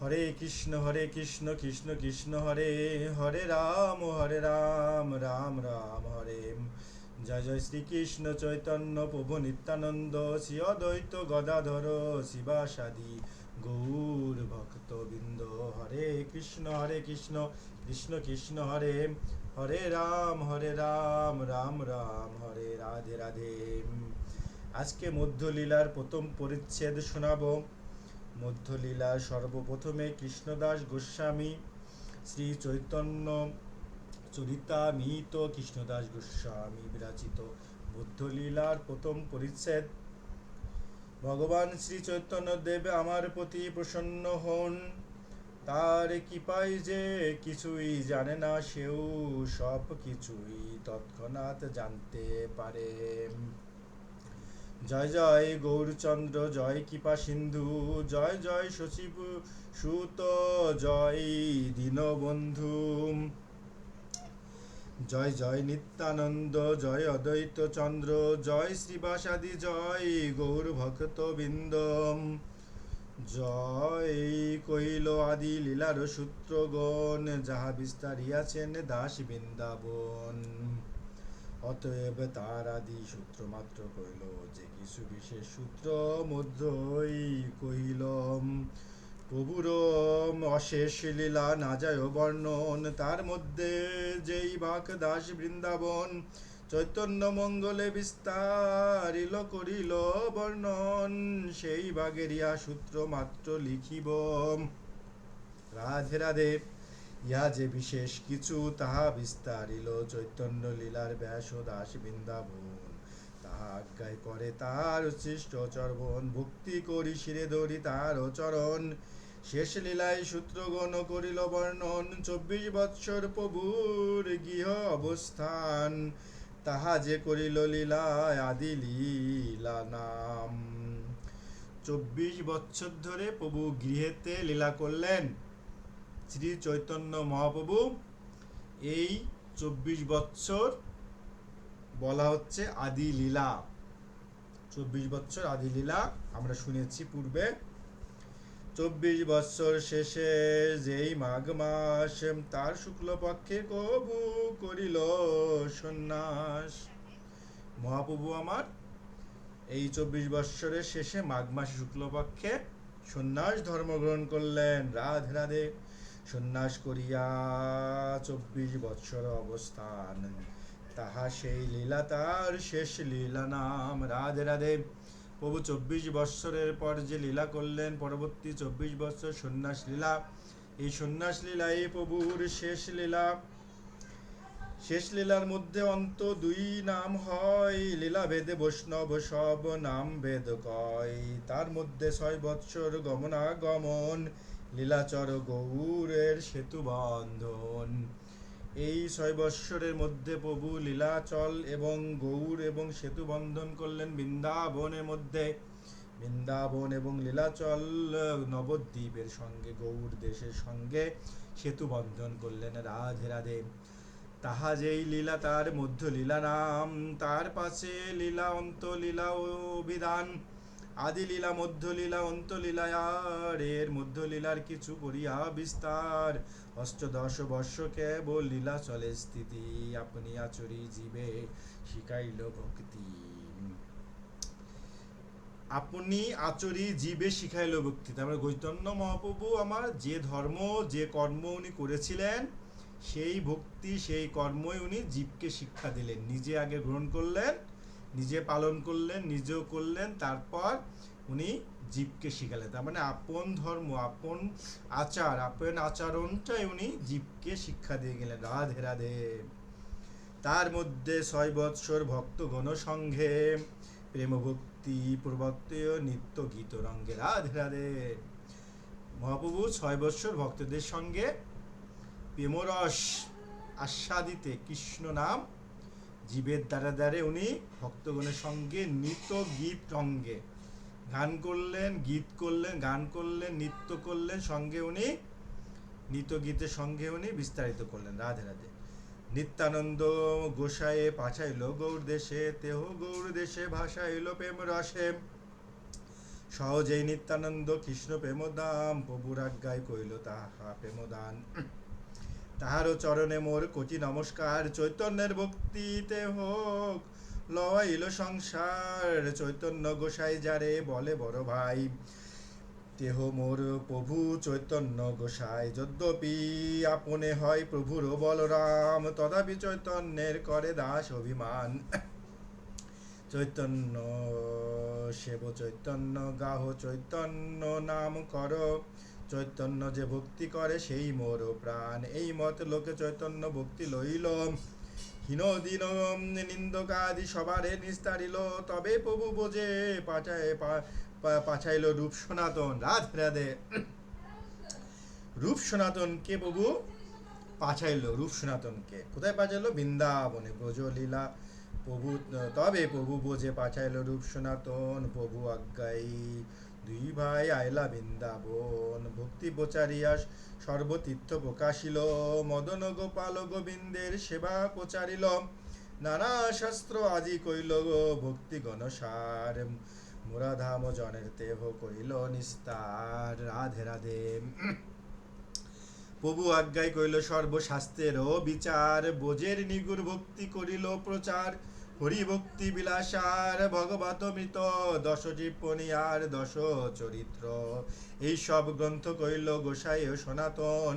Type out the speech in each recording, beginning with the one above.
হরে কৃষ্ণ হরে কৃষ্ণ কৃষ্ণ কৃষ্ণ, হরে হরে রাম হরে রাম রাম রাম, হরে জয় জয় শ্রীকৃষ্ণ চৈতন্য প্রভু নিত্যানন্দ, শ্রী অদ্বৈত গদাধর শিবাসাদি, গৌর ভক্তবৃন্দ। হরে কৃষ্ণ হরে কৃষ্ণ কৃষ্ণ কৃষ্ণ, হরে হরে রাম হরে রাম রাম রাম, হরে রাধে রাধে আজকে মধ্যলীলার প্রথম পরিচ্ছেদ শোনাবো। মধ্যলীলা সর্বপ্রথমে কৃষ্ণদাস গোস্বামী, শ্রী চৈতন্য চরিতামিত কৃষ্ণদাস গোস্বামী বিরাচিত মধ্যলীলার প্রথম পরিচ্ছেদ, ভগবান শ্রী চৈতন্য দেব আমার প্রতি প্রসন্ন হন। তার কৃপায় যে কিছুই জানে না, সেও সব কিছুই তৎক্ষণাৎ জানতে পারে। জয় জয় গৌরচন্দ্র, জয় কৃপা সিন্ধু, জয় জয় সচিব সুত, জয় দীনবন্ধু। জয় জয় নিত্যানন্দ, জয় অদ্বৈত চন্দ্র, জয় শ্রীবাসাদি, জয় গৌর ভক্ত জয় কৈল আদি লীলার সূত্রগণ, যাহা বিস্তারিয়াছেন দাস বৃন্দাবন। অতএব তার আদি সূত্র মাত্র কইল যে কিছু বিশেষ সূত্র মধ্যই কহিলম প্রভুর অশেষ লীলা না যায় বর্ণন। তার মধ্যে যেই বাক দাস বৃন্দাবন, চৈতন্য মঙ্গলে বিস্তারিল করিল বর্ণন। সেই বাগেরিয়া সূত্র মাত্র লিখিব। রাধে রাধে। ইহা যে বিশেষ কিছু, তাহা বিস্তারিল চৈতন্য লীলার ব্যাস দাস বৃন্দাবন। তাহা আজ্ঞায় করে তার উচ্ছিষ্ট চর্বণ ভক্তি করি শিরে ধরি তার চরণ। শেষ লীলায় সূত্রগণ করিল বর্ণন, চব্বিশ বৎসর প্রভুর গৃহ অবস্থান। তাহা যে করিল লীলায় আদি লীলা নাম। চব্বিশ বৎসর ধরে প্রভু গৃহেতে লীলা করলেন। শ্রী চৈতন্য মহাপ্রভু, এই চব্বিশ বৎসর বলা হচ্ছে আদি লীলা। চব্বিশ বৎসর আদি লীলা আমরা শুনেছি পূর্বে। চব্বিশ বৎসর শেষে যেই মাঘ মাস, তার শুক্লপক্ষে কবু করিল সন্ন্যাস। মহাপ্রভু আমার, এই চব্বিশ বৎসরের শেষে মাঘ মাস শুক্লপক্ষে সন্ন্যাস ধর্মগ্রহণ করলেন। রাধে রাধে। সন্ন্যাস করিয়া চব্বিশ বৎসর অবস্থান। তাহা সেই লীলা, তার শেষ লীলা নাম রাধে রাধে। প্রভু চব্বিশ বৎসরের পর যে লীলা করলেন, পরবর্তী চব্বিশ বৎসর সন্ন্যাস লীলা। এই সন্ন্যাস লীলাই প্রভুর শেষ লীলা। শেষ লীলার মধ্যে অন্ত দুই নাম হয়, লীলা ভেদে বৈষ্ণব সব নাম ভেদ কয়। তার মধ্যে ছয় বৎসর গমনাগমন লীলাচর গৌরের সেতু বন্ধন। এই ছয় বৎসরের মধ্যে প্রভু লীলাচল এবং গৌর এবং সেতু বন্ধন করলেন বৃন্দাবনের মধ্যে। বৃন্দাবন এবং লীলাচল নবদ্বীপের সঙ্গে, গৌর দেশের সঙ্গে সেতু বন্ধন করলেন রাধে রাধে। তাহা যেই লীলা, তার মধ্য লীলা নাম, তার পাশে লীলা অন্ত লীলা অভিধান। আদি লীলা মধ্য লীলা অন্ত লীলা আর এর মধ্য লীলার কিছু করিয়া বিস্তার। অষ্টদশ বর্ষ কেবল লীলা চলে স্থিতি, আপনি আচরি জীবে শিখাইল ভক্তি। আপনি আচরি জীবে শিখাইল ভক্তি। তারপরে গৈতন্য মহাপ্রভু আমার যে ধর্ম, যে কর্ম উনি করেছিলেন, সেই ভক্তি, সেই কর্মই উনি জীবকে শিক্ষা দিলেন, নিজে আগে গ্রহণ করলেন নিজে পালন করলেন, নিজেও করলেন, তারপর উনি জীবকে শিখালেন। তার মানে আপন ধর্ম, আপন আচার, আপন আচরণটাই উনি জীবকে শিক্ষা দিয়ে গেলেন। রাধে রাধে। তার মধ্যে ছয় বৎসর ভক্তগণ সঙ্গে প্রেম ভক্তি প্রবর্তয় নিত্য গীত রঙ্গে। রাধে রাধে। মহাপ্রভু ছয় বৎসর ভক্তদের সঙ্গে প্রেমরস আস্বাদিতে কৃষ্ণ নাম জীবের দ্বারা দ্বারে উনি ভক্তগণের সঙ্গে নিত গীত রঙ্গে। গান করলেন, গীত করলেন, গান করলেন, নৃত্য করলেন, সঙ্গে উনি নিত গীতের সঙ্গে উনি বিস্তারিত করলেন, রাধে রাধে। নিত্যানন্দ গোসায়ে পাঠাইল, গৌর দেশে তেহ, গৌর দেশে ভাষাইল প্রেম রসে। সহজেই নিত্যানন্দ কৃষ্ণ প্রেমদাম, প্রভুর আজ্ঞায় কইল, তাহা প্রেমদান। তাহারও চরণে মোর কোটি নমস্কার। চৈতন্যের ভক্তিতে হোক লওয়াইল সংসার। চৈতন্য গোসাই যারে বলে, বড় ভাই, দেহ মোর প্রভু চৈতন্য গোসাই। যদ্যপি আপনে হয় প্রভুর বলরাম, তথাপি চৈতন্যের করে দাস অভিমান। চৈতন্য সেব, চৈতন্য গাহ, চৈতন্য নাম কর। চৈতন্য যে ভক্তি করে, সেই মোর প্রাণ। এই মত লোকে চৈতন্য ভক্তি লইল। হীন দিন নিন্দকাদি সবারে নিস্তারিল। তবে প্রভু বোঝে পাঠায় পা- পা- পাঠাইল রূপ সনাতন। রাধে রাধে। রূপ সনাতন কে প্রভু? পাঠাইল রূপ সনাতনকে কোথায় পাঠাইলো বৃন্দাবনে ব্রজলীলা। প্রভু, তবে প্রভু বোঝে পাঠাইল রূপ সনাতন। প্রভু আজ্ঞাই দুই ভাই আইলা বৃন্দাবন। ভক্তি প্রচারিয়া সর্বতীর্থ প্রকাশিল। মদন গোপাল গোবিন্দের সেবা প্রচারিল। নানা শাস্ত্র আজি কইল ভক্তি গণসার। মুরাধাম জনের দেহ কইল নিস্তার। রাধে রাধে। প্রভু আজ্ঞায় কইল সর্বশাস্ত্রেরও বিচার। বোঝের নিগুর ভক্তি করিল প্রচার। হরি ভক্তি বিলাসার ভগবত মৃত, দশ টিপ্পণিয়ার দশ চরিত্র। এই সব গ্রন্থ কইল গোসাই সনাতন,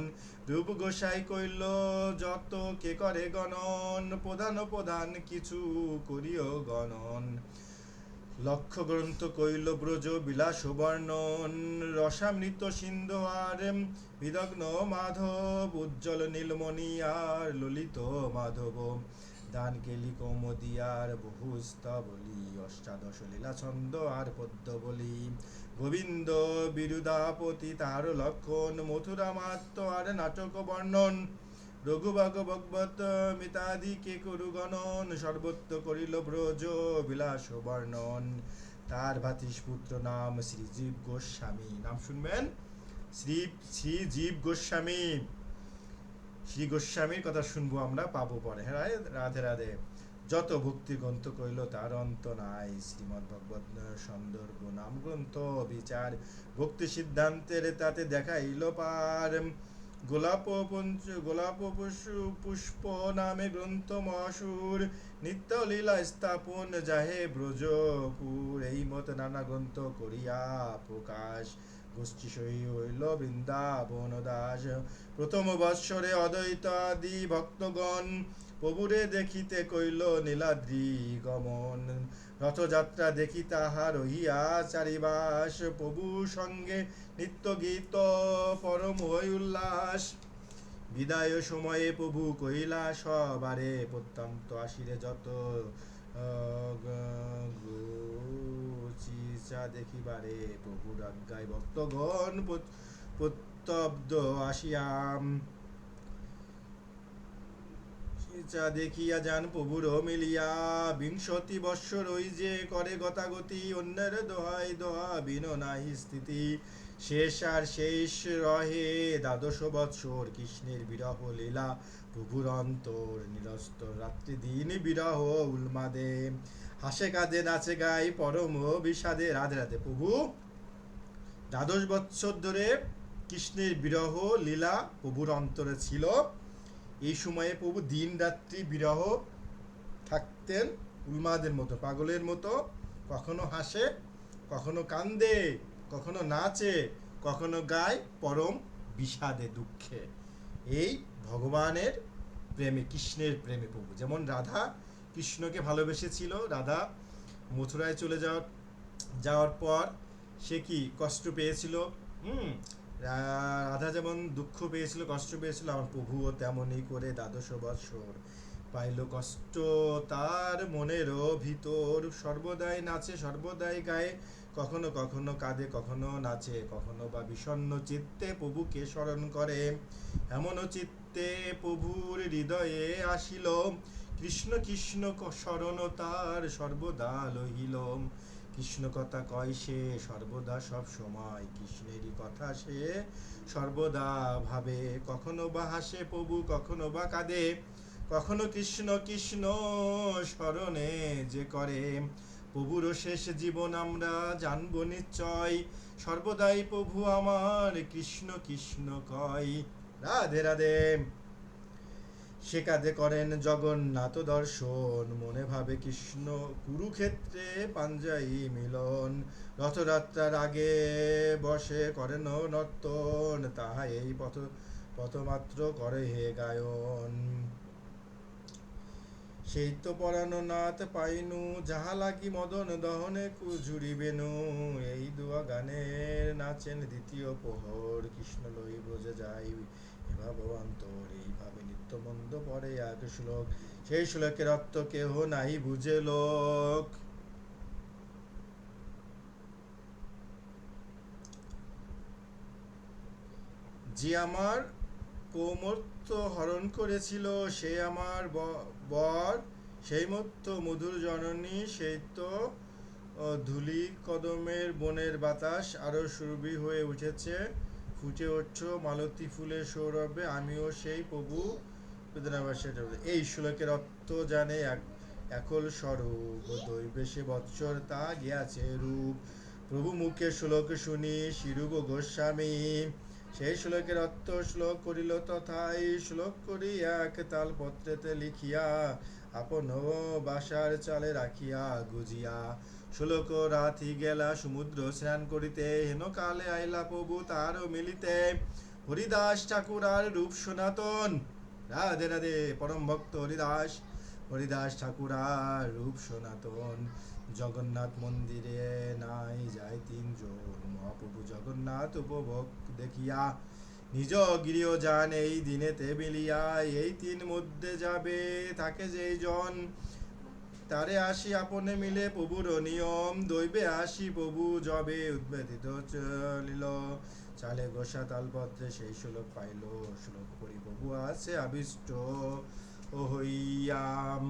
রূপ গোসাই কইল যত, কে করে গণন, প্রধান প্রধান কিছু করিও গণন। লক্ষ্য গ্রন্থ কইল ব্রজ বিলাস বর্ণন, রসামৃত সিন্ধু আর বিদগ্ন মাধব, উজ্জ্বল নীলমণি আর ললিত মাধব। দান কেলি কৌমদিয়ার বহু বলি অষ্টাদশ লীলা ছন্দ আর পদ্য বলি গোবিন্দ বিরুদাপতি তার লক্ষণ মথুরা মাত্র আর নাটক বর্ণন। রঘুবাগ ভগবত মিতাদি কে করু গণন, সর্বত্র করিল ব্রজ বিলাস বর্ণন। তার ভাতিস পুত্র নাম শ্রীজীব গোস্বামী। নাম শুনবেন? শ্রী শ্রীজীব গোস্বামী। শ্রী গোস্বামীর কথা শুনব আমরা, পাবো পরে। হ্যাঁ রাধে রাধে যত ভক্তি গ্রন্থ কইল তার অন্ত নাই। শ্রীমদ ভগবত সন্দর্ভ নাম গ্রন্থ বিচার। ভক্তি সিদ্ধান্তের তাতে দেখাইল পার। গোলাপ পঞ্চ, গোলাপ পুষ- পুষ্প নামে গ্রন্থ মহাসুর নিত্য লীলা স্থাপন যাহে ব্রজপুর। এই মত নানা গ্রন্থ করিয়া প্রকাশ। গোষ্ঠী সহি হইল বৃন্দাবন দাস। প্রথম বৎসরে অদ্বৈত আদি ভক্তগণ প্রভুরে দেখিতে কইল নীলাদ্রি গমন রথযাত্রা দেখি তাহার রহিয়া চারিবাস। প্রভু সঙ্গে নিত্য গীত পরম হই উল্লাস। বিদায় সময়ে প্রভু কহিলা সবারে প্রত্যন্ত আসিরে যত আহ, গ- গুচিচা দেখিবারে প্রভুর আজ্ঞায় ভক্তগণ প্রত্যব্দ আসিয়াম। যা দেখিয়া যান প্রভুর মিলিয়া। বিংশতি বৎসর ওই যে করে গতাগতি, অন্যের দোহাই দোহা বিন নাহি স্থিতি। শেষ আর শেষ রহে দ্বাদশ বৎসর কৃষ্ণের বিরহ লীলা। প্রভুর অন্তর নিরস্ত রাত্রি দিন বিরহ উন্মাদে। হাসে কাঁদে নাচে গাই পরম বিষাদে রাধে রাধে। প্রভু, দ্বাদশ বৎসর ধরে কৃষ্ণের বিরহ লীলা প্রভুর অন্তরে ছিল। এই সময়ে প্রভু দিন রাত্রি বিরহ থাকতেন উন্মাদের মতো, পাগলের মতো। কখনো হাসে, কখনো কান্দে, কখনো নাচে, কখনো গায় পরম বিষাদে দুঃখে। এই ভগবানের প্রেমে, কৃষ্ণের প্রেমে প্রভু, যেমন রাধা কৃষ্ণকে ভালোবেসেছিল রাধা মথুরায় চলে যাওয়ার যাওয়ার পর সে কি কষ্ট পেয়েছিল? হুম রাধা যেমন দুঃখ পেয়েছিল, কষ্ট পেয়েছিল, আমার প্রভুও তেমনই করে দ্বাদশ বৎসর পাইল কষ্ট তার মনেরও ভিতর। সর্বদাই নাচে, সর্বদাই গায়ে, কখনো কখনো কাঁদে, কখনো নাচে, কখনো বা বিষণ্ণ চিত্তে প্রভুকে স্মরণ করে। এমন চিত্তে প্রভুর হৃদয়ে আসিল। কৃষ্ণ কৃষ্ণ স্মরণ তার সর্বদা লহিল কৃষ্ণ কথা কয় সে, সর্বদা সব সময়। কৃষ্ণেরই কথা সে সর্বদা ভাবে। কখনো বা হাসে প্রভু, কখনো বা কাঁদে। কখনো কৃষ্ণ কৃষ্ণ স্মরণে যে করে। প্রভুর শেষ জীবন আমরা জানব নিশ্চয়। সর্বদাই প্রভু আমার কৃষ্ণ কৃষ্ণ কয়। রাধে রাধে। সে কাঁধে করেন জগন্নাথ দর্শন। মনে ভাবে কৃষ্ণ কুরুক্ষেত্রে পাঞ্জাই মিলন। রথযাত্রার আগে বসে করেন নর্তন, তাহা এই পথ, পথমাত্র করে হে গায়ন। সেই তো পরানো নাথ পাইনু, যাহা লাগি মদন দহনে কুজুড়িবেনু। এই দুয়া গানের নাচেন দ্বিতীয় প্রহর, কৃষ্ণ লই ব্রজে যাই। অন্তর এইভাবে নিত্য মন্দ পরে এক শ্লোক। সেই শ্লোকের অর্থ কেহ নাই বুঝে লোক। যে আমার কৌমর্ত হরণ করেছিল, সে আমার বর, সেই মত্ত মধুর জননী, সেই তো ধুলি ধূলি কদমের বনের বাতাস আরও সুরভি হয়ে উঠেছে। ফুটে উঠছ মালতী ফুলের সৌরভে, আমিও সেই প্রভু এই শ্লোকের অর্থ জানে এক, একল স্বরূপ, দৈবে সে বৎসর তা গিয়াছে রূপ। প্রভু মুখে শ্লোক শুনি শিরূপ গোস্বামী, সেই শ্লোকের অর্থ শ্লোক করিল তথাই শ্লোক করি এক তাল পত্রেতে লিখিয়া আপন বাসার চালে রাখিয়া গুজিয়া। শ্লোক রাতি গেলা, সমুদ্র স্নান করিতে। হেন কালে আইলা প্রভু তার মিলিতে। হরিদাস ঠাকুর আর রূপ সনাতন। রাধে রাধে, পরম ভক্ত হরিদাস। হরিদাস ঠাকুর আর রূপ সনাতন। জগন্নাথ মন্দিরে নাই যায় তিনজন। মহাপ্রভু জগন্নাথ উপভোগ দেখিয়া নিজ গৃহ যান এই দিনেতে মিলিয়া এই তিন মধ্যে যাবে থাকে যেই জন। তারে আসি আপনে মিলে প্রভুর নিয়ম, দৈবে আসি প্রভু জবে উদ্বেদিত চলিল। চালে গোসা তালপত্রে সেই শ্লোক পাইল শ্লোক করি প্রভু আছে আবিষ্ট। হইয়াম।